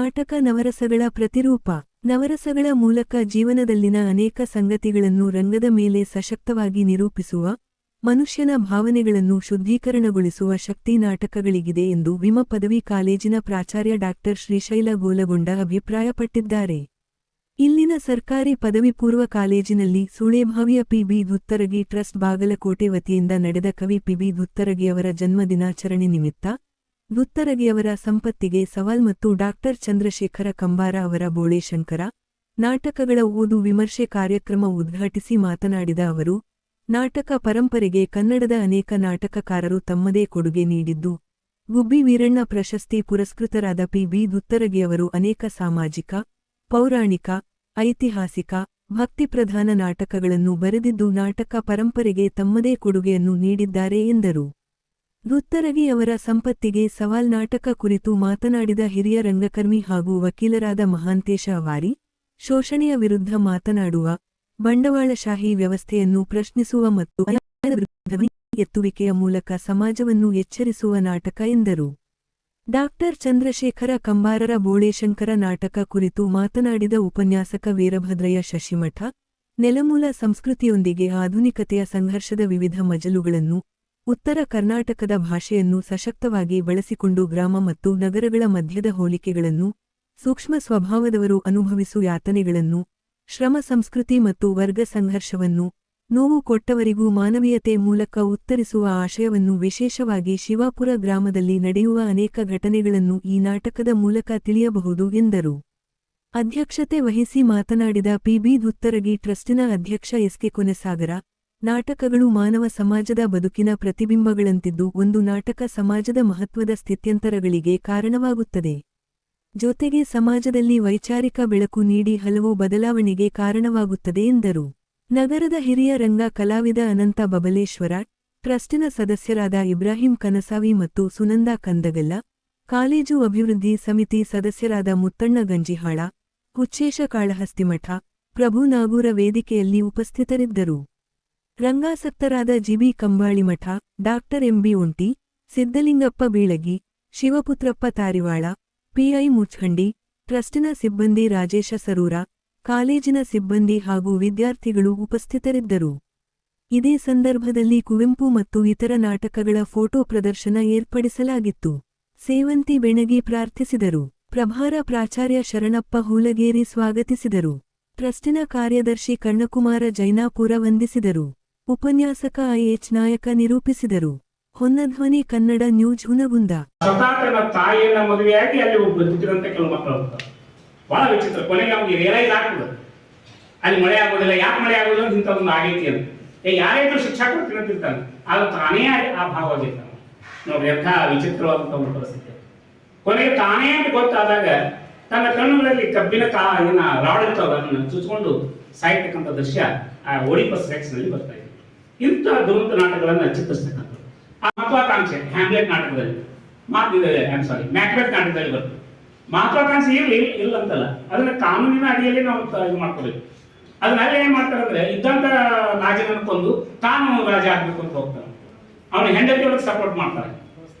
ನಾಟಕ ನವರಸಗಳ ಪ್ರತಿರೂಪ. ನವರಸಗಳ ಮೂಲಕ ಜೀವನದಲ್ಲಿನ ಅನೇಕ ಸಂಗತಿಗಳನ್ನು ರಂಗದ ಮೇಲೆ ಸಶಕ್ತವಾಗಿ ನಿರೂಪಿಸುವ, ಮನುಷ್ಯನ ಭಾವನೆಗಳನ್ನು ಶುದ್ಧೀಕರಣಗೊಳಿಸುವ ಶಕ್ತಿ ನಾಟಕಗಳಿಗಿದೆ ಎಂದು ವಿಮ ಪದವಿ ಕಾಲೇಜಿನ ಪ್ರಾಚಾರ್ಯ ಡಾಕ್ಟರ್ ಶ್ರೀಶೈಲ ಗೋಲಗೊಂಡ ಅಭಿಪ್ರಾಯಪಟ್ಟಿದ್ದಾರೆ. ಇಲ್ಲಿನ ಸರ್ಕಾರಿ ಪದವಿ ಪೂರ್ವ ಕಾಲೇಜಿನಲ್ಲಿ ಸುಳೇಭಾವಿಯ P B Dhuttaragi trust Bagalkot ವತಿಯಿಂದ ನಡೆದ ಕವಿ ಪಿಬಿ ಧುತ್ತರಗಿಯವರ ಜನ್ಮದಿನಾಚರಣೆ ನಿಮಿತ್ತ ದುತ್ತರಗಿಯವರ ಸಂಪತ್ತಿಗೆ ಸವಾಲ್ ಮತ್ತು ಡಾಕ್ಟರ್ ಚಂದ್ರಶೇಖರ ಕಂಬಾರ ಅವರ ಬೋಳೇಶಂಕರ ನಾಟಕಗಳ ಓದು ವಿಮರ್ಶೆ ಕಾರ್ಯಕ್ರಮ ಉದ್ಘಾಟಿಸಿ ಮಾತನಾಡಿದ ಅವರು, ನಾಟಕ ಪರಂಪರೆಗೆ ಕನ್ನಡದ ಅನೇಕ ನಾಟಕಕಾರರು ತಮ್ಮದೇ ಕೊಡುಗೆ ನೀಡಿದ್ದು, ಗುಬ್ಬಿ ವೀರಣ್ಣ ಪ್ರಶಸ್ತಿ ಪುರಸ್ಕೃತರಾದ ಪಿ. ಬಿ. ದುತ್ತರಗಿಯವರು ಅನೇಕ ಸಾಮಾಜಿಕ, ಪೌರಾಣಿಕ, ಐತಿಹಾಸಿಕ, ಭಕ್ತಿಪ್ರಧಾನ ನಾಟಕಗಳನ್ನು ಬರೆದಿದ್ದು ನಾಟಕ ಪರಂಪರೆಗೆ ತಮ್ಮದೇ ಕೊಡುಗೆಯನ್ನು ನೀಡಿದ್ದಾರೆ ಎಂದರು. ದುತ್ತರಗಿ ಅವರ ಸಂಪತ್ತಿಗೆ ಸವಾಲ್ ನಾಟಕ ಕುರಿತು ಮಾತನಾಡಿದ ಹಿರಿಯ ರಂಗಕರ್ಮಿ ಹಾಗೂ ವಕೀಲರಾದ ಮಹಾಂತೇಶ ಅವಾರಿ, ಶೋಷಣೆಯ ವಿರುದ್ಧ ಮಾತನಾಡುವ ಬಂಡವಾಳಶಾಹಿ ವ್ಯವಸ್ಥೆಯನ್ನು ಪ್ರಶ್ನಿಸುವ ಮತ್ತು ಎತ್ತುವಿಕೆಯ ಮೂಲಕ ಸಮಾಜವನ್ನು ಎಚ್ಚರಿಸುವ ನಾಟಕ ಎಂದರು. ಡಾಕ್ಟರ್ ಚಂದ್ರಶೇಖರ ಕಂಬಾರರ ಬೋಳೇಶಂಕರ ನಾಟಕ ಕುರಿತು ಮಾತನಾಡಿದ ಉಪನ್ಯಾಸಕ ವೀರಭದ್ರಯ್ಯ ಶಶಿಮಠ, ನೆಲಮೂಲ ಸಂಸ್ಕೃತಿಯೊಂದಿಗೆ ಆಧುನಿಕತೆಯ ಸಂಘರ್ಷದ ವಿವಿಧ ಮಜಲುಗಳನ್ನು ಉತ್ತರ ಕರ್ನಾಟಕದ ಭಾಷೆಯನ್ನು ಸಶಕ್ತವಾಗಿ ಬಳಸಿಕೊಂಡು ಗ್ರಾಮ ಮತ್ತು ನಗರಗಳ ಮಧ್ಯದ ಹೋಲಿಕೆಗಳನ್ನು, ಸೂಕ್ಷ್ಮ ಸ್ವಭಾವದವರು ಅನುಭವಿಸು ಯಾತನೆಗಳನ್ನು, ಶ್ರಮ ಸಂಸ್ಕೃತಿ ಮತ್ತು ವರ್ಗ ಸಂಘರ್ಷವನ್ನು, ನೋವು ಕೊಟ್ಟವರಿಗೂ ಮಾನವೀಯತೆ ಮೂಲಕ ಉತ್ತರಿಸುವ ಆಶಯವನ್ನು ವಿಶೇಷವಾಗಿ ಶಿವಾಪುರ ಗ್ರಾಮದಲ್ಲಿ ನಡೆಯುವ ಅನೇಕ ಘಟನೆಗಳನ್ನು ಈ ನಾಟಕದ ಮೂಲಕ ತಿಳಿಯಬಹುದು ಎಂದರು. ಅಧ್ಯಕ್ಷತೆ ವಹಿಸಿ ಮಾತನಾಡಿದ ಪಿಬಿ ದುತ್ತರಗಿ ಟ್ರಸ್ಟಿನ ಅಧ್ಯಕ್ಷ ಎಸ್ಕೆ ಕೊನೆಸಾಗರ ನಾಟಕಗಳು ಮಾನವ ಸಮಾಜದ ಬದುಕಿನ ಪ್ರತಿಬಿಂಬಗಳಂತಿದ್ದು ಒಂದು ನಾಟಕ ಸಮಾಜದ ಮಹತ್ವದ ಸ್ಥಿತ್ಯಂತರಗಳಿಗೆ ಕಾರಣವಾಗುತ್ತದೆ. ಜೊತೆಗೆ ಸಮಾಜದಲ್ಲಿ ವೈಚಾರಿಕ ಬೆಳಕು ನೀಡಿ ಹಲವು ಬದಲಾವಣೆಗೆ ಕಾರಣವಾಗುತ್ತದೆ ಎಂದರು. ನಗರದ ಹಿರಿಯ ರಂಗ ಕಲಾವಿದ ಅನಂತ ಬಬಲೇಶ್ವರ, ಟ್ರಸ್ಟಿನ ಸದಸ್ಯರಾದ ಇಬ್ರಾಹಿಂ ಕನಸಾವಿ ಮತ್ತು ಸುನಂದಾ ಕಂದಗಲ್ಲ, ಕಾಲೇಜು ಅಭಿವೃದ್ಧಿ ಸಮಿತಿ ಸದಸ್ಯರಾದ ಮುತ್ತಣ್ಣ ಗಂಜಿಹಾಳ, ಹುಚ್ಚೇಶ ಕಾಳಹಸ್ತಿಮಠ, ಪ್ರಭು ನಾಗೂರ ವೇದಿಕೆಯಲ್ಲಿ ಉಪಸ್ಥಿತರಿದ್ದರು. ರಂಗಾಸಕ್ತರಾದ GB Kambalimath doctor MB Unti Siddalingappa Beelagi, Shivaputrappa Tarivala PI Muchkhandi ಟ್ರಸ್ಟಿನ ಸಿಬ್ಬಂದಿ ರಾಜೇಶ ಸರೂರ, ಕಾಲೇಜಿನ ಸಿಬ್ಬಂದಿ ಹಾಗೂ ವಿದ್ಯಾರ್ಥಿಗಳು ಉಪಸ್ಥಿತರಿದ್ದರು. ಇದೇ ಸಂದರ್ಭದಲ್ಲಿ ಕುವೆಂಪು ಮತ್ತು ಇತರ ನಾಟಕಗಳ ಫೋಟೋ ಪ್ರದರ್ಶನ ಏರ್ಪಡಿಸಲಾಗಿತ್ತು. ಸೇವಂತಿ ಬೆಣಗಿ ಪ್ರಾರ್ಥಿಸಿದರು. ಪ್ರಭಾರ ಪ್ರಾಚಾರ್ಯ ಶರಣಪ್ಪ ಹೂಲಗೇರಿ ಸ್ವಾಗತಿಸಿದರು. ಟ್ರಸ್ಟಿನ ಕಾರ್ಯದರ್ಶಿ ಕಣ್ಣಕುಮಾರ ಜೈನಾಪುರ ವಂದಿಸಿದರು. ಉಪನ್ಯಾಸಕ ಐಎಚ್ ನಾಯಕ ನಿರೂಪಿಸಿದರು. ಹೊನ್ನಧ್ವನಿ ಕನ್ನಡ ನ್ಯೂಸ್ ಹುನಗುಂದ. ಸ್ವತಃ ತನ್ನ ತಾಯಿಯನ್ನ ಮದುವೆಯಾಗಿ ಅಲ್ಲಿ ಬದುಕಿದಂತ ಕೆಲವು ಮಕ್ಕಳು ಬಹಳ ವಿಚಿತ್ರ. ಕೊನೆಗೆ ಅವ್ನಿಗೆ ರಿಯಲೈಸ್ ಆಗ್ತದೆ ಅಲ್ಲಿ ಮಳೆ ಆಗೋದಿಲ್ಲ. ಯಾಕೆ ಮಳೆ ಆಗೋದಿಲ್ಲ ಅಂತ ಒಂದು ಆಗೈತಿ ಅಂತ. ಏ, ಯಾರೇ ಶಿಕ್ಷಾ ಕೊಡ್ತೀನಿ ಅಂತ ಇರ್ತಾನೆ. ಆಗ ತಾನೇ ಆ- ಭಾವ ಆಗಿರ್ತಾನೆ ನೋಡಿ ಎಂಥ ವಿಚಿತ್ರವಾದಂಥ ಒಂದು ಪರಿಸ್ಥಿತಿ. ಕೊನೆಗೆ ತಾನೇ ಅಂತ ಗೊತ್ತಾದಾಗ ತನ್ನ ಕಣ್ಣುಗಳಲ್ಲಿ ಕಬ್ಬಿನ ಕಾ ರಾಡ್ ಇರ್ತಾವಲ್ಲ, ಅದನ್ನ ಚುಚ್ಕೊಂಡು ಸಾಯ್ತಕ್ಕಂಥ ದೃಶ್ಯ ಆ ಓಡಿಪಸ್ನಲ್ಲಿ ಬರ್ತಾ ಇಂಥ ದುರಂತ ನಾಟಕಗಳನ್ನು ಆ ಮಹತ್ವಾಕಾಂಕ್ಷೆ ಹ್ಯಾಮ್ಲೆಟ್ ನಾಟಕದಲ್ಲಿ. ಮಾತಿದೆ ಐಮ್ ಸಾರಿ ಮ್ಯಾಕ್ಬೆತ್ ನಾಟಕದಲ್ಲಿ ಬರುತ್ತೆ ಮಹತ್ವಾಕಾಂಕ್ಷೆ ಇರಲಿ, ಇಲ್ಲ ಅಂತಲ್ಲ. ಅದನ್ನ ಕಾನೂನಿನ ಅಡಿಯಲ್ಲಿ ನಾವು ಇದು ಮಾಡ್ಕೋಬೇಕು. ಅದನ್ನ ಅಲ್ಲಿ ಏನ್ ಮಾಡ್ತಾರೆ ಅಂದ್ರೆ ಇದ್ದಂತ ರಾಜನನ್ನು ಕೊಂದು ತಾನು ರಾಜ ಆಗ್ಬೇಕು ಅಂತ ಹೋಗ್ತಾನೆ ಅವನ ಹೆಂಡತಿ ಒಳಗೆ ಸಪೋರ್ಟ್ ಮಾಡ್ತಾರೆ.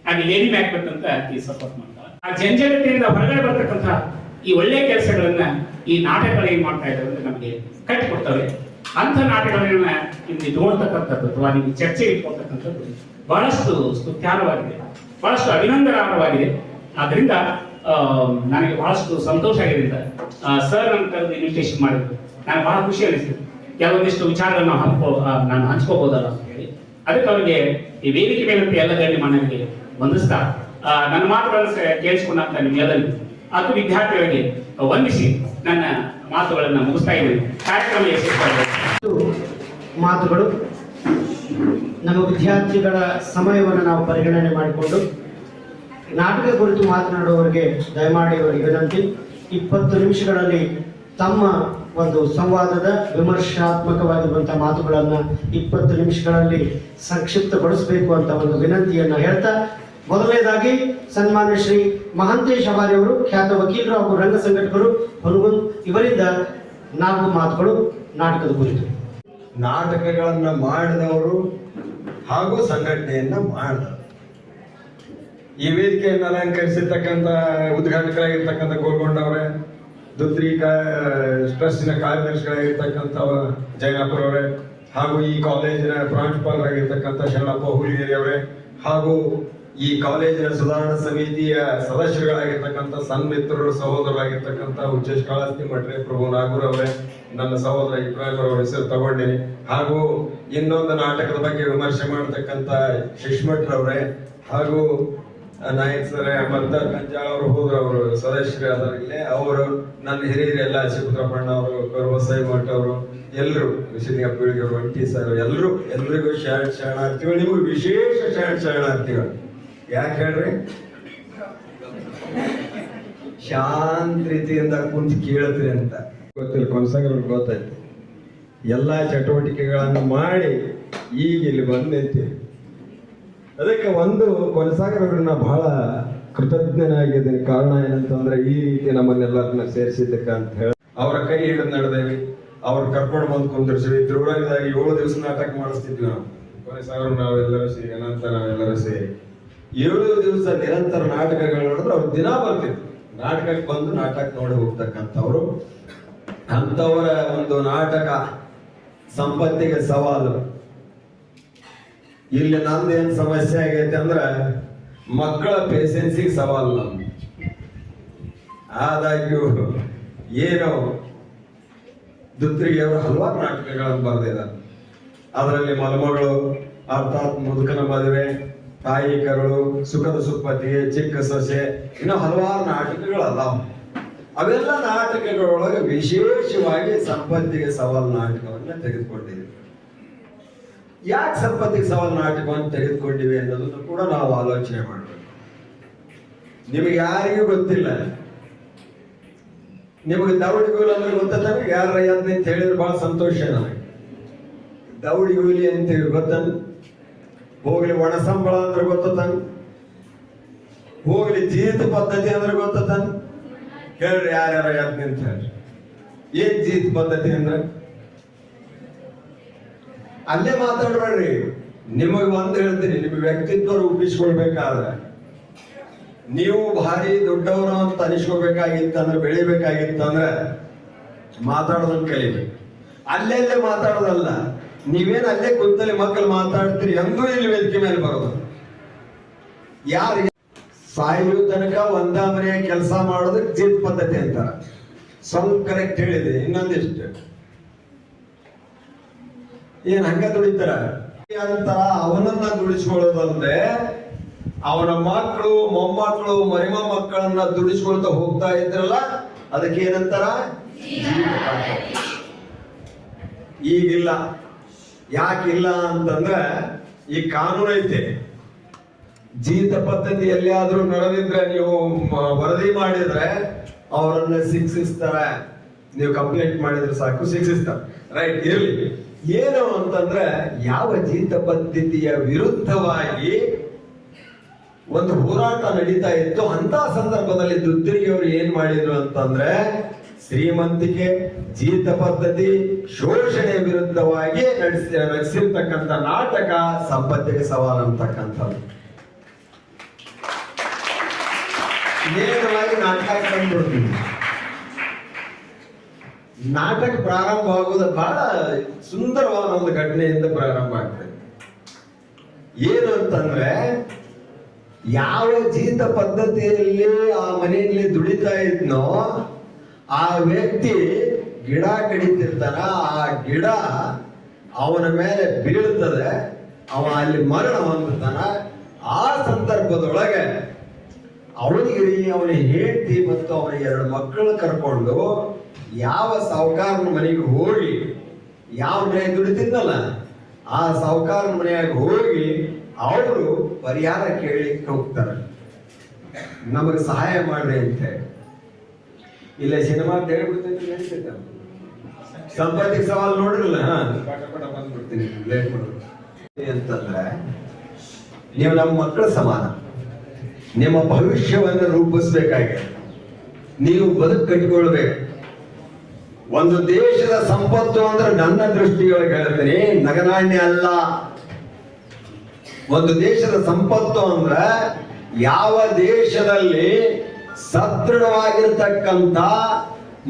ಹಾಗೆ ಲೇಡಿ ಮ್ಯಾಕ್ಬೆತ್ ಅಂತ ಆಕೆ ಸಪೋರ್ಟ್ ಮಾಡ್ತಾರೆ. ಆ ಜಂಜಲತೆಯಿಂದ ಹೊರಗಡೆ ಬರ್ತಕ್ಕಂಥ ಈ ಒಳ್ಳೆ ಕೆಲಸಗಳನ್ನ ಈ ನಾಟಕಗಳು ಏನ್ ಮಾಡ್ತಾ ಇದ್ದಾರೆ ಅಂದ್ರೆ ನಮಗೆ ಕಟ್ಟಿಕೊಡ್ತವೆ ಅಂಥ ನಾಟಕಗಳನ್ನ ಇಲ್ಲಿ ನೋಡ್ತಕ್ಕಂಥದ್ದು ಅಥವಾ ನಿಮಗೆ ಚರ್ಚೆ ಇಟ್ಕೊಳ್ತಕ್ಕಂಥದ್ದು ಬಹಳಷ್ಟು ಸ್ತುತ್ಯಾರ್ಹವಾಗಿದೆ ಬಹಳಷ್ಟು ಅಭಿನಂದನಾರ್ಹವಾಗಿದೆ. ಆದ್ರಿಂದ ನನಗೆ ಬಹಳಷ್ಟು ಸಂತೋಷ ಆಗಿದೆ ಸರ್ ನನ್ನ ಕರೆದು ಇನ್ವಿಟೇಷನ್ ಮಾಡಿದ್ರು. ನನಗೆ ಬಹಳ ಖುಷಿ ಅನಿಸ್ತು. ಕೆಲವೊಂದಿಷ್ಟು ವಿಚಾರಗಳನ್ನು ಹಂಚ್ಕೋ ನಾನು ಹಂಚ್ಕೋಬಹುದಲ್ಲ ಅಂತ ಹೇಳಿ. ಅದಕ್ಕೆ ಅವರಿಗೆ ಈ ವೇದಿಕೆ ಮೇಲಂತೆ ಎಲ್ಲ ಗಣ್ಯಮಾನರಿಗೆ ವಂದಿಸ್ತಾ ಆ, ನನ್ನ ಮಾತುಗಳನ್ನು ಕೇಳಿಸ್ಕೊಂಡಂತ ನಿಮ್ಮೆಲ್ಲರಿಗೂ. ಅದು ವಿದ್ಯಾರ್ಥಿಗಳಿಗೆ ವಂದಿಸಿ ನನ್ನ ಮಾತುಗಳನ್ನು ಮುಗಿಸ್ತಾ ಇದ್ದೇನೆ. ಕಾರ್ಯಕ್ರಮ ಮಾತುಗಳು. ನಮ್ಮ ವಿದ್ಯಾರ್ಥಿಗಳ ಸಮಯವನ್ನು ನಾವು ಪರಿಗಣನೆ ಮಾಡಿಕೊಂಡು ನಾಟಕ ಕುರಿತು ಮಾತನಾಡುವವರಿಗೆ ದಯಮಾಡಿ ಅವರಿಗೆ ವಿನಂತಿ. ಇಪ್ಪತ್ತು ನಿಮಿಷಗಳಲ್ಲಿ ತಮ್ಮ ಒಂದು ಸಂವಾದದ ವಿಮರ್ಶಾತ್ಮಕವಾಗಿರುವಂತಹ ಮಾತುಗಳನ್ನು ಇಪ್ಪತ್ತು ನಿಮಿಷಗಳಲ್ಲಿ ಸಂಕ್ಷಿಪ್ತಗೊಳಿಸಬೇಕು ಅಂತ ಒಂದು ವಿನಂತಿಯನ್ನು ಹೇಳ್ತಾ ಮೊದಲನೇದಾಗಿ ಸನ್ಮಾನ್ಯ ಶ್ರೀ ಮಹಂತೇಶ್ ಅವಾರಿ ಖ್ಯಾತ ವಕೀಲರು ಹಾಗೂ ರಂಗ ಸಂಘಟಕರು ಇವರಿಂದ ನಾಲ್ಕು ಮಾತುಗಳು ನಾಟಕದ ಕುರಿತು. ನಾಟಕಗಳನ್ನು ಮಾಡಿದವರು ಹಾಗೂ ಸಂಘಟನೆಯನ್ನ ಮಾಡಿದವರು. ಈ ವೇದಿಕೆಯನ್ನು ಅಲಂಕರಿಸಿರ್ತಕ್ಕಂಥ ಉದ್ಘಾಟಕರಾಗಿರ್ತಕ್ಕಂಥ ಗೋಲ್ಗೊಂಡವ್ರೆ ದುತ್ರಿ ಟ್ರಸ್ಟಿನ ಕಾರ್ಯದರ್ಶಿಗಳಾಗಿರ್ತಕ್ಕಂಥ ಜೈನಾಪುರ ಅವರೇ, ಹಾಗೂ ಈ ಕಾಲೇಜಿನ ಪ್ರಾಂಶುಪಾಲರಾಗಿರ್ತಕ್ಕಂಥ ಶರಣಪ್ಪ ಹುಲಿಗೇರಿ ಅವರೇ, ಹಾಗೂ ಈ ಕಾಲೇಜಿನ ಸುಧಾರಣಾ ಸಮಿತಿಯ ಸದಸ್ಯರುಗಳಾಗಿರ್ತಕ್ಕಂಥ ಸನ್ಮಿತ್ರರು, ಸಹೋದರರಾಗಿರ್ತಕ್ಕಂಥ ಉಚ್ಚೇಶ್ ಕಾಳಸ್ತಿ ಮಠ್ರೆ ಪ್ರಭು ನಾಗೂರ್ ಅವರೇ, ನನ್ನ ಸಹೋದರ ಇಬ್ರಾಹಿಂ ಅವರ ಹೆಸರು ತಗೊಂಡಿನಿ. ಹಾಗೂ ಇನ್ನೊಂದು ನಾಟಕದ ಬಗ್ಗೆ ವಿಮರ್ಶೆ ಮಾಡತಕ್ಕಂಥ ಅವರೇ ಹಾಗೂ ನಾಯಕ್ ಸರ್ ಮಂತ ಕಂಜಾ ಅವರು, ಹೋದ್ರು ಅವರು ಸದಸ್ಯರು ಅದಾರ ಇಲ್ಲೇ. ಅವರು ನನ್ನ ಹಿರಿಯರೆಲ್ಲ ಶಿವತ್ರಪ್ಪಣ್ಣ ಅವರು ಕರುವಸೈ ಮಠ ಅವರು ಎಲ್ಲರೂ ಪೀಳಿಗೆ ಅವರು ಒಂಟಿ ಸರ್ ಎಲ್ಲರೂ, ಎಲ್ರಿಗೂ ಶರಣ ಶರಣಾರ್ಥಿಗಳು. ನಿಮಗೆ ವಿಶೇಷ ಶರಣ ಶರಣಾರ್ಥಿಗಳು. ಯಾಕೆ ಹೇಳ್ರಿ? ಶಾಂತ ರೀತಿಯಿಂದ ಕುಂತು ಕೇಳಿದ್ರಿ ಅಂತ. ಗೊತ್ತಿಲ್ಲ ಕೊನ್ಸಂಗ್ರಿಗೆ ಗೊತ್ತಾಯ್ತು. ಎಲ್ಲಾ ಚಟುವಟಿಕೆಗಳನ್ನು ಮಾಡಿ ಈಗ ಇಲ್ಲಿ ಬಂದು ನಿಂತೀವಿ. ಅದಕ್ಕೆ ಒಂದು ಕೊನಸಾಗರವ್ರನ್ನ ಬಹಳ ಕೃತಜ್ಞನಾಗಿದ್ದೀನಿ. ಕಾರಣ ಏನಂತಂದ್ರೆ ಈ ರೀತಿ ನಮ್ಮನ್ನೆಲ್ಲರನ್ನ ಸೇರಿಸಿದ್ದಕ್ಕೆ ಅಂತ ಹೇಳಿ. ಅವರ ಕೈ ಹಿಡಿದು ನಡೆದೇವಿ. ಅವ್ರ ಕರ್ಕೊಂಡು ಬಂದು ಕುಂದಿರ್ಸಿವಿ. ಧ್ರುವರಂಗದಾಗ ಏಳು ದಿವಸ ನಾಟಕ ಮಾಡಿಸ್ತಿದ್ವಿ ನಾವು. ಕೊನೆಸಾಗರ ನಾವೆಲ್ಲರೂ ಸೇರಿ ಅನಂತ ನಾವೆಲ್ಲರೂ ಸೇರಿ. ಏಳು ದಿವಸ ನಿರಂತರ ನಾಟಕಗಳು ನೋಡಿದ್ರೆ ಅವ್ರು ದಿನ ಬರ್ತಿದ್ರು. ನಾಟಕಕ್ಕೆ ಬಂದು ನಾಟಕ ನೋಡಿ ಹೋಗ್ತಕ್ಕಂಥವ್ರು. ಅಂಥವರ ಒಂದು ನಾಟಕ ಸಂಪತ್ತಿಗೆ ಸವಾಲು. ಇಲ್ಲಿ ನಂದು ಏನು ಸಮಸ್ಯೆ ಆಗೈತೆ ಅಂದ್ರೆ ಮಕ್ಕಳ ಪೇಷನ್ಸಿಗೆ ಸವಾಲು ನಮ್ದು ಆದಾಗ್ಯೂ ಏನು ದುತ್ರಿಗೆ ಅವರು ಹಲವಾರು ನಾಟಕಗಳನ್ನು ಬರೆದಿದ್ದಾರೆ. ಅದರಲ್ಲಿ ಮಲಮಗಳು, ಅರ್ಥಾತ್ ಮುದುಕನ ಮದುವೆ ತಾಯಿ ಕರುಳು ಸುಖದ ಸುಪ್ಪತ್ತಿಗೆ ಚಿಕ್ಕ ಸೊಸೆ, ಇನ್ನು ಹಲವಾರು ನಾಟಕಗಳಲ್ಲ. ಅವೆಲ್ಲ ನಾಟಕಗಳೊಳಗೆ ವಿಶೇಷವಾಗಿ ಸಂಪತ್ತಿಗೆ ಸವಾಲು ನಾಟಕವನ್ನ ತೆಗೆದುಕೊಂಡಿದ್ದೀವಿ ಯಾಕೆ ಸಂಪತ್ತಿಗೆ ಸವಾಲು ನಾಟಕವನ್ನು ತೆಗೆದುಕೊಂಡಿವಿ ಅನ್ನೋದನ್ನು ಕೂಡ ನಾವು ಆಲೋಚನೆ ಮಾಡಬೇಕು. ನಿಮಗೆ ಯಾರಿಗೂ ಗೊತ್ತಿಲ್ಲ. ನಿಮಗೆ ದೌಡಿಗೂಲಿ ಅಂದ್ರೆ ಗೊತ್ತ ಯಾರಯ್ಯ ಅಂತ ಹೇಳಿದ್ರೆ ಬಹಳ ಸಂತೋಷ ನನಗೆ ದೌಡಿಗೂಲಿ ಅಂತ ಗೊತ್ತನ್? ಹೋಗ್ಲಿ ಒಣ ಸಂಬಳ ಅಂದ್ರೆ ಗೊತ್ತತನ್ ಹೋಗ್ಲಿ ಜೀತ ಪದ್ಧತಿ ಅಂದ್ರೆ ಗೊತ್ತತನ್ ಹೇಳ್ರಿ ಯಾರ್ಯಾರ ಯಾರು ನಿಂತ ಹೇಳ್ರಿ. ಏನ್ ಜೀತ ಪದ್ಧತಿ ಅಂದ್ರೆ? ಅಲ್ಲೇ ಮಾತಾಡ್ಬೇಡ್ರಿ. ನಿಮಗೆ ಒಂದು ಹೇಳ್ತೀನಿ ನಿಮ್ಮ ವ್ಯಕ್ತಿತ್ವ ರೂಪಿಸ್ಕೊಳ್ಬೇಕಾದ್ರೆ. ನೀವು ಭಾರಿ ದೊಡ್ಡವರು ಅಂತ ಅನಿಸ್ಕೋಬೇಕಾಗಿತ್ತಂದ್ರೆ ಬೆಳಿಬೇಕಾಗಿತ್ತಂದ್ರೆ ಮಾತಾಡೋದನ್ನ ಕಲಿಬೇಕು. ಅಲ್ಲೆಲ್ಲೇ ಮಾತಾಡೋದಲ್ಲ. ನೀವೇನ್ ಅಲ್ಲೇ ಕುಂತಲ್ಲಿ ಮಕ್ಕಳು ಮಾತಾಡ್ತೀರಿ ಎಂದೂ ಇಲ್ಲಿ ವೇದಿಕೆ ಮೇಲೆ ಬರೋದು? ಯಾರಿಗೆ? ಸಾಯುವ ತನಕ ಒಂದ ಮನೆಯ ಕೆಲಸ ಮಾಡೋದಕ್ಕೆ ಜೀತ್ ಪದ್ಧತಿ ಅಂತಾರ. ಸ್ವಲ್ಪ ಕರೆಕ್ಟ್ ಹೇಳಿದೆ ಇನ್ನೊಂದಿಷ್ಟು. ಏನ್ ಹಂಗ ದುಡಿತಾರ? ಅಂತ ಅವನನ್ನ ದುಡಿಸ್ಕೊಳ್ಳೋದಲ್ಲದೆ ಅವನ ಮಕ್ಕಳು ಮೊಮ್ಮಕ್ಕಳು ಮರಿಮ ಮಕ್ಕಳನ್ನ ದುಡಿಸ್ಕೊಳ್ತಾ ಹೋಗ್ತಾ ಇದ್ರಲ್ಲ ಅದಕ್ಕೆ ಏನಂತಾರ? ಈಗಿಲ್ಲ. ಯಾಕಿಲ್ಲ ಅಂತಂದ್ರೆ ಈ ಕಾನೂನು ಐತೆ. ಜೀತ ಪದ್ಧತಿ ಎಲ್ಲಿಯಾದ್ರೂ ನಡೆದಿದ್ರೆ ನೀವು ವರದಿ ಮಾಡಿದ್ರೆ ಅವರನ್ನ ಶಿಕ್ಷಿಸ್ತಾರೆ. ನೀವು ಕಂಪ್ಲೇಂಟ್ ಮಾಡಿದ್ರೆ ಸಾಕು, ಶಿಕ್ಷಿಸ್ತಾರೆ. ರೈಟ್ ಇರ್ಲಿ. ಏನು ಅಂತಂದ್ರೆ ಯಾವ ಜೀತ ಪದ್ಧತಿಯ ವಿರುದ್ಧವಾಗಿ ಒಂದು ಹೋರಾಟ ನಡೀತಾ ಇತ್ತು ಅಂತ ಸಂದರ್ಭದಲ್ಲಿ ದುದ್ದಿರಿಗೆಯವರು ಏನ್ ಮಾಡಿದ್ರು ಅಂತಂದ್ರೆ ಶ್ರೀಮಂತಿಕೆ ಜೀತ ಪದ್ಧತಿ ಶೋಷಣೆ ವಿರುದ್ಧವಾಗಿ ನಡೆಸ ನಡೆಸಿರ್ತಕ್ಕಂಥ ನಾಟಕ ಸಂಪತ್ತಿಗೆ ಸವಾಲು ಅಂತಕ್ಕಂಥದ್ದು. ನೇರವಾಗಿ ನಾಟಕ ಕಂಡುಬಿಡ್ತೀನಿ ನಾಟಕ ಪ್ರಾರಂಭ ಆಗುವುದು ಬಹಳ ಸುಂದರವಾದ ಒಂದು ಘಟನೆಯಿಂದ ಪ್ರಾರಂಭ ಆಗ್ತದೆ. ಏನು ಅಂತಂದ್ರೆ, ಯಾವ ಜೀತ ಪದ್ಧತಿಯಲ್ಲಿ ಆ ಮನೆಯಲ್ಲಿ ದುಡಿತಾ ಇದ್ನೋ ಆ ವ್ಯಕ್ತಿ ಗಿಡ ಕಡಿತಿರ್ತಾನ, ಆ ಗಿಡ ಅವನ ಮೇಲೆ ಬೀಳ್ತದೆ, ಅವ ಅಲ್ಲಿ ಮರಣ ಹೊಂದುತ್ತಾನ ಆ ಸಂದರ್ಭದೊಳಗೆ ಅವನಿಗೆ ಅವನ ಹೇಳ್ತಿ ಮತ್ತು ಅವನ ಎರಡು ಮಕ್ಕಳು ಕರ್ಕೊಂಡು ಯಾವ ಸಾವುಕಾರನ ಮನೆಗೆ ಹೋಗಿ, ಯಾವ ಮನೆಯ ದುಡಿತಿದ್ದಲ್ಲ ಆ ಸಾವುಕಾರನ ಮನೆಯಾಗ ಹೋಗಿ ಅವರು ಪರಿಹಾರ ಕೇಳಲಿಕ್ಕೆ ಹೋಗ್ತಾರೆ. ನಮಗೆ ಸಹಾಯ ಮಾಡ್ರಿ ಅಂತ ಹೇಳಿ. ಇಲ್ಲ, ಸಿನಿಮಾ ಹೇಳ್ಬಿಡ್ತೈತೆ ಸಂಪತ್ತಿಗೆ ಸವಾಲ್ ನೋಡಿರಲ್ಲ, ಹಾ. ಅಂತಂದ್ರೆ ನೀವು ನಮ್ಮ ಮಕ್ಕಳ ಸಮಾನ. ನಿಮ್ಮ ಭವಿಷ್ಯವನ್ನು ರೂಪಿಸ್ಬೇಕಾಗಿದೆ. ನೀವು ಬದುಕು ಕಟ್ಟಿಕೊಳ್ಬೇಕು ಒಂದು ದೇಶದ ಸಂಪತ್ತು ಅಂದ್ರೆ ನನ್ನ ದೃಷ್ಟಿಯೊಳಗೆ ಹೇಳ್ತೀನಿ, ನಗನಾಣ್ಯ ಅಲ್ಲ. ಒಂದು ದೇಶದ ಸಂಪತ್ತು ಅಂದ್ರೆ ಯಾವ ದೇಶದಲ್ಲಿ ಸದೃಢವಾಗಿರ್ತಕ್ಕಂಥ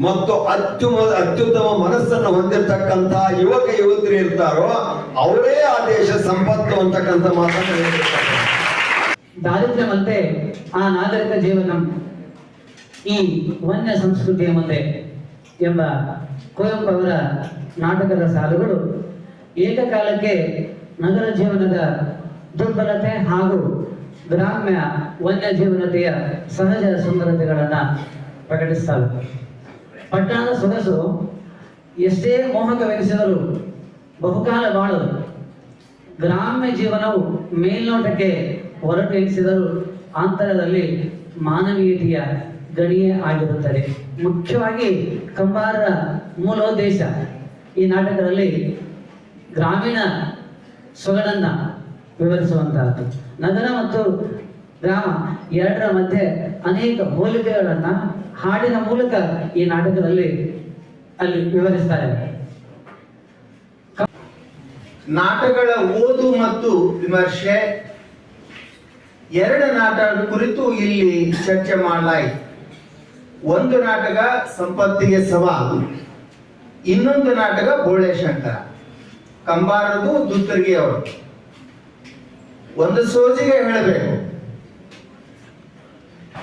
ಮತ್ತು ಅತ್ಯುಮ, ಅತ್ಯುತ್ತಮ ಮನಸ್ಸನ್ನು ಹೊಂದಿರತಕ್ಕಂತ ಯುವಕ ಯುವತಿ ಇರ್ತಾರೋ, ಅವರೇ ಆ ದೇಶ ಸಂಪತ್ತು ಅಂತಕ್ಕಂಥ ಮಾತನ್ನು ಹೇಳಿರ್ತಾರೆ. ಮತ್ತೆ ಆ ನಾಗರಿಕ ಜೀವನ ಈ ವನ್ಯ ಸಂಸ್ಕೃತಿಯ ಮುಂದೆ ಎಂಬ ಕುವೆಂಪು ಅವರ ನಾಟಕದ ಸಾಲುಗಳು ಏಕಕಾಲಕ್ಕೆ ನಗರ ಜೀವನದ ದುರ್ಬಲತೆ ಹಾಗೂ ಗ್ರಾಮ್ಯ ವನ್ಯಜೀವನತೆಯ ಸಹಜ ಸುಂದರತೆಗಳನ್ನು ಪ್ರಕಟಿಸ್ತವೆ. ಪಟ್ಟಣದ ಸೊಗಸು ಎಷ್ಟೇ ಮೋಹಕವೆನಿಸಿದರೂ ಬಹುಕಾಲ ಬಾಳು ಗ್ರಾಮ್ಯ ಜೀವನವು ಮೇಲ್ನೋಟಕ್ಕೆ ಹೊರಟು ಎನಿಸಿದರೂ ಅಂತರದಲ್ಲಿ ಮಾನವೀಯತೆಯ ಗಣಿಯೇ ಆಗಿರುತ್ತದೆ. ಮುಖ್ಯವಾಗಿ ಕಂಬಾರರ ಮೂಲೋದ್ದೇಶ. ಈ ನಾಟಕದಲ್ಲಿ ಗ್ರಾಮೀಣ ಸೊಗಡನ್ನ ವಿವರಿಸುವಂತಹದ್ದು. ನಗರ ಮತ್ತು ಗ್ರಾಮ ಎರಡರ ಮಧ್ಯೆ ಅನೇಕ ಹೋಲಿಕೆಗಳನ್ನ ಹಾಡಿನ ಮೂಲಕ ಈ ನಾಟಕದಲ್ಲಿ ಅಲ್ಲಿ ವಿವರಿಸ್ತಾರೆ. ನಾಟಕಗಳ ಓದು ಮತ್ತು ವಿಮರ್ಶೆ. ಎರಡು ನಾಟಕದ ಕುರಿತು ಇಲ್ಲಿ ಚರ್ಚೆ ಮಾಡಲಾಯಿತು. ಒಂದು ನಾಟಕ ಸಂಪತ್ತಿಗೆ ಸವಾಲು, ಇನ್ನೊಂದು ನಾಟಕ ಬೋಳೆಶಂಕರ ಕಂಬಾರದು ದುತ್ತರಿಗೆ ಅವರು ಒಂದು ಸೋಜಿಗೆ ಹೇಳಬೇಕು.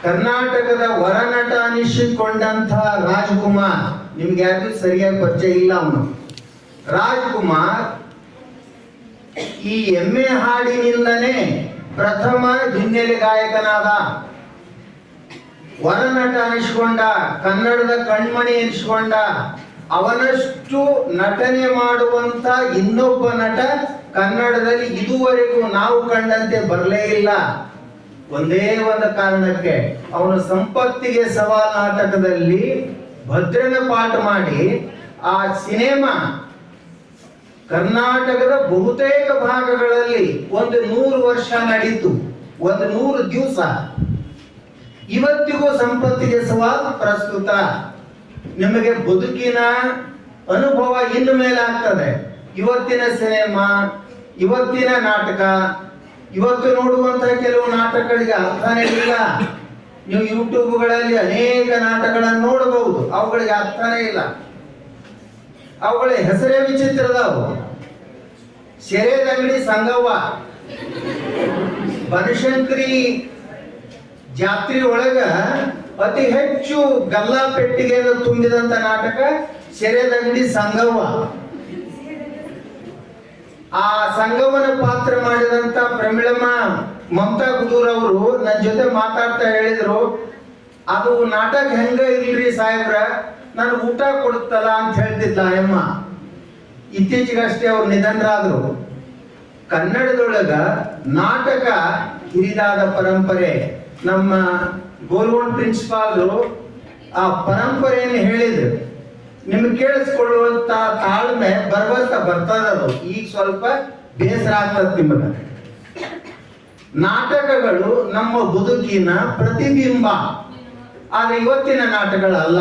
ಕರ್ನಾಟಕದ ವರನಟ ಅನಿಸಿಕೊಂಡಂತಹ ರಾಜ್ಕುಮಾರ್, ನಿಮ್ಗೆ ಯಾರಿಗೂ ಸರಿಯಾಗಿ ಪರಿಚಯ ಇಲ್ಲ ಅವನು. ರಾಜ್ಕುಮಾರ್ ಈ ಎಮ್ಮೆ ಹಾಡಿನಿಂದನೇ ಪ್ರಥಮ ಹಿನ್ನೆಲೆ ಗಾಯಕನಾದ ವರನಟ ಅನಿಸ್ಕೊಂಡ ಕನ್ನಡದ ಕಣ್ಮಣಿ ಎನಿಸ್ಕೊಂಡ, ಅವನಷ್ಟು ನಟನೆ ಮಾಡುವಂತ ಇನ್ನೊಬ್ಬ ನಟ ಕನ್ನಡದಲ್ಲಿ ಇದುವರೆಗೂ ನಾವು ಕಂಡಂತೆ ಬರಲೇ ಇಲ್ಲ. ಒಂದೇ ಒಂದು ಕಾರಣಕ್ಕೆ ಅವನ ಸಂಪತ್ತಿಗೆ ಸವಾಲ್ ನಾಟಕದಲ್ಲಿ ಭದ್ರನ ಪಾಠ ಮಾಡಿ ಆ ಸಿನಿಮಾ ಕರ್ನಾಟಕದ ಬಹುತೇಕ ಭಾಗಗಳಲ್ಲಿ ಒಂದು ನೂರು ವರ್ಷ ನಡೀತು, ಒಂದು ನೂರು ದಿವಸ. ಇವತ್ತಿಗೂ ಸಂಪತ್ತಿಗೆ ಸವಾಲ್ ಪ್ರಸ್ತುತ. ನಿಮಗೆ ಬದುಕಿನ ಅನುಭವ ಇನ್ನು ಮೇಲೆ ಆಗ್ತದೆ ಇವತ್ತಿನ ಸಿನಿಮಾ, ಇವತ್ತಿನ ನಾಟಕ, ಇವತ್ತು ನೋಡುವಂತಹ ಕೆಲವು ನಾಟಕಗಳಿಗೆ ಅರ್ಥನೇ ಇಲ್ಲ ನೀವು ಯೂಟ್ಯೂಬ್ಗಳಲ್ಲಿ ಅನೇಕ ನಾಟಕಗಳನ್ನು ನೋಡಬಹುದು. ಅವುಗಳಿಗೆ ಅರ್ಥನೇ ಇಲ್ಲ. ಅವುಗಳ ಹೆಸರೇ ವಿಚಿತ್ರದವು. ಶೆರೆದಂಗಡಿ ಸಂಗವ್ವ. ಬನಶಂಕರಿ ಜಾತ್ರೆ ಒಳಗ ಅತಿ ಹೆಚ್ಚು ಗಲ್ಲಾ ಪೆಟ್ಟಿಗೆಯನ್ನು ತುಂಬಿದಂತ ನಾಟಕ ಅಂಗಡಿ ಸಂಗವ್ವ. ಆ ಸಂಗಮನ ಪಾತ್ರ ಮಾಡಿದಂತ ಪ್ರಮಿಳಮ್ಮ ಮಮತಾ ಗುದೂರ್ ಅವರು ನನ್ನ ಜೊತೆ ಮಾತಾಡ್ತಾ ಹೇಳಿದ್ರು, ಅದು ನಾಟಕ ಹೆಂಗ ಇಲ್ರಿ ಸಾಹೇಬ್ರ? ನಾನು ಊಟ ಕೊಡುತ್ತಲ್ಲ ಅಂತ ಹೇಳ್ತಿದ್ದ ಅಮ್ಮ ಇತ್ತೀಚೆಗಷ್ಟೇ ಅವ್ರು ನಿಧನರಾದ್ರು. ಕನ್ನಡದೊಳಗ ನಾಟಕ ಹಿರಿದಾದ ಪರಂಪರೆ, ನಮ್ಮ ಗೋಲ್ಗೊಂಡ್ ಪ್ರಿನ್ಸಿಪಾಲ್ರು ಆ ಪರಂಪರೆಯನ್ನು ಹೇಳಿದ್ರು. ನಿಮ್ಗೆ ಕೇಳಿಸ್ಕೊಳ್ಳುವಂತ ತಾಳ್ಮೆ ಬರ್ಬಂತ ಬರ್ತದದು ಈಗ ಸ್ವಲ್ಪ ಬೇಸರ ಆಗ್ತದೆ ನಿಮಗ. ನಾಟಕಗಳು ನಮ್ಮ ಬದುಕಿನ ಪ್ರತಿಬಿಂಬ. ಆದ್ರೆ ಇವತ್ತಿನ ನಾಟಕಗಳಲ್ಲ.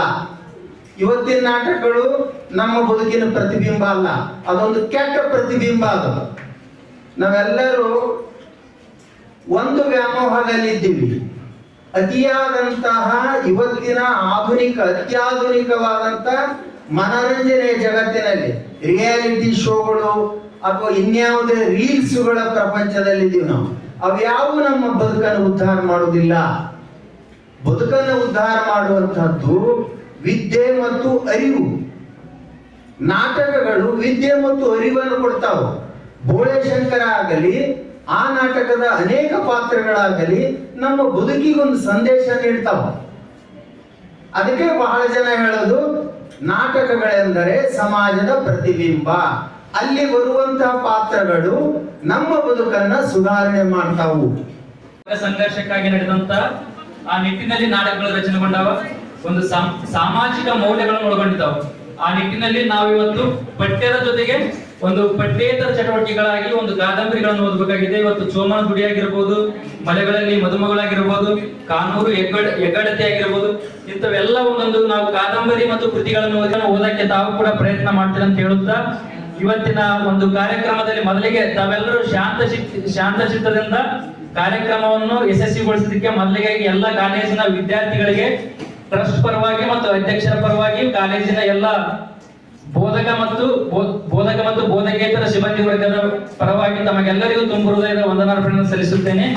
ಇವತ್ತಿನ ನಾಟಕಗಳು ನಮ್ಮ ಬದುಕಿನ ಪ್ರತಿಬಿಂಬ ಅಲ್ಲ. ಅದೊಂದು ಕೆಟ್ಟ ಪ್ರತಿಬಿಂಬ ಅದು. ನಾವೆಲ್ಲರೂ ಒಂದು ವ್ಯಾಮೋಹದಲ್ಲಿದ್ದೀವಿ ಅತಿಯಾದಂತಹ ಇವತ್ತಿನ ಆಧುನಿಕ, ಅತ್ಯಾಧುನಿಕವಾದಂತ ಮನರಂಜನೆ ಜಗತ್ತಿನಲ್ಲಿ ರಿಯಾಲಿಟಿ ಶೋಗಳು ಅಥವಾ ಇನ್ಯಾವುದೇ ರೀಲ್ಸ್ಗಳ ಪ್ರಪಂಚದಲ್ಲಿದ್ದೀವಿ ನಾವು. ಅವ್ಯಾವು ನಮ್ಮ ಬದುಕನ್ನು ಉದ್ಧಾರ ಮಾಡುವುದಿಲ್ಲ. ಬದುಕನ್ನು ಉದ್ಧಾರ ಮಾಡುವಂತಹದ್ದು ವಿದ್ಯೆ ಮತ್ತು ಅರಿವು. ನಾಟಕಗಳು ವಿದ್ಯೆ ಮತ್ತು ಅರಿವನ್ನು ಕೊಡ್ತಾವ. ಬೋಳೇಶಂಕರ ಆಗಲಿ, ಆ ನಾಟಕದ ಅನೇಕ ಪಾತ್ರಗಳಾಗಲಿ ನಮ್ಮ ಬದುಕಿಗೊಂದು ಸಂದೇಶ ನೀಡ್ತಾವ. ಅದಕ್ಕೆ ಬಹಳ ಜನ ಹೇಳೋದು ನಾಟಕಗಳೆಂದರೆ ಸಮಾಜದ ಪ್ರತಿಬಿಂಬ. ಅಲ್ಲಿ ಬರುವಂತಹ ಪಾತ್ರಗಳು ನಮ್ಮ ಬದುಕನ್ನ ಸುಧಾರಣೆ ಮಾಡ್ತಾವು. ಸಂಘರ್ಷಕ್ಕಾಗಿ ನಡೆದಂತ ಆ ನಿಟ್ಟಿನಲ್ಲಿ ನಾಟಕಗಳು ರಚನೆಗೊಂಡಾವ ಒಂದು ಸಾಮ್- ಸಾಮಾಜಿಕ ಮೌಲ್ಯಗಳನ್ನು ಒಳಗೊಂಡಿದ್ದಾವ. ಆ ನಿಟ್ಟಿನಲ್ಲಿ ನಾವಿವತ್ತು ಪಠ್ಯದ ಜೊತೆಗೆ ಒಂದು ಪಠ್ಯೇತರ ಚಟುವಟಿಕೆಗಳಾಗಿ ಒಂದು ಕಾದಂಬರಿಗಳನ್ನು ಓದಬೇಕಾಗಿದೆ. ಇವತ್ತು ಚೋಮನ ಗುಡಿ ಆಗಿರ್ಬೋದು, ಮಲೆಗಳಲ್ಲಿ ಮದುಮಗಳಾಗಿರ್ಬೋದು, ಕಾನೂರು ಹೆಗ್ಗಡ, ಹೆಗ್ಗಡತೆ ಆಗಿರ್ಬೋದು, ಇಂಥವೆಲ್ಲ ಒಂದೊಂದು ನಾವು ಕಾದಂಬರಿ ಮತ್ತು ಕೃತಿಗಳನ್ನು ಓದಿ- ಓದಕ್ಕೆ ತಾವು ಕೂಡ ಪ್ರಯತ್ನ ಮಾಡ್ತೀರ ಅಂತ ಹೇಳುತ್ತಾ, ಇವತ್ತಿನ ಒಂದು ಕಾರ್ಯಕ್ರಮದಲ್ಲಿ ಮೊದಲಿಗೆ ತಾವೆಲ್ಲರೂ ಶಾಂತ ಶಾಂತ ಚಿತ್ತದಿಂದ ಕಾರ್ಯಕ್ರಮವನ್ನು ಯಶಸ್ವಿಗೊಳಿಸೋದಕ್ಕೆ ಮೊದಲಿಗೆ ಎಲ್ಲ ಕಾಲೇಜಿನ ವಿದ್ಯಾರ್ಥಿಗಳಿಗೆ ಟ್ರಸ್ಟ್ ಪರವಾಗಿ ಮತ್ತು ಅಧ್ಯಕ್ಷರ ಪರವಾಗಿ ಕಾಲೇಜಿನ ಎಲ್ಲ ಬೋಧಕ ಮತ್ತು ಬೋಧಕ ಮತ್ತು ಬೋಧಕೇತರ ಸಿಬ್ಬಂದಿ ವರ್ಗದ ಪರವಾಗಿ ತಮಗೆಲ್ಲರಿಗೂ ತುಂಬ ಹೃದಯದ ವಂದನಾರ್ಪಣೆ ಸಲ್ಲಿಸುತ್ತೇನೆ.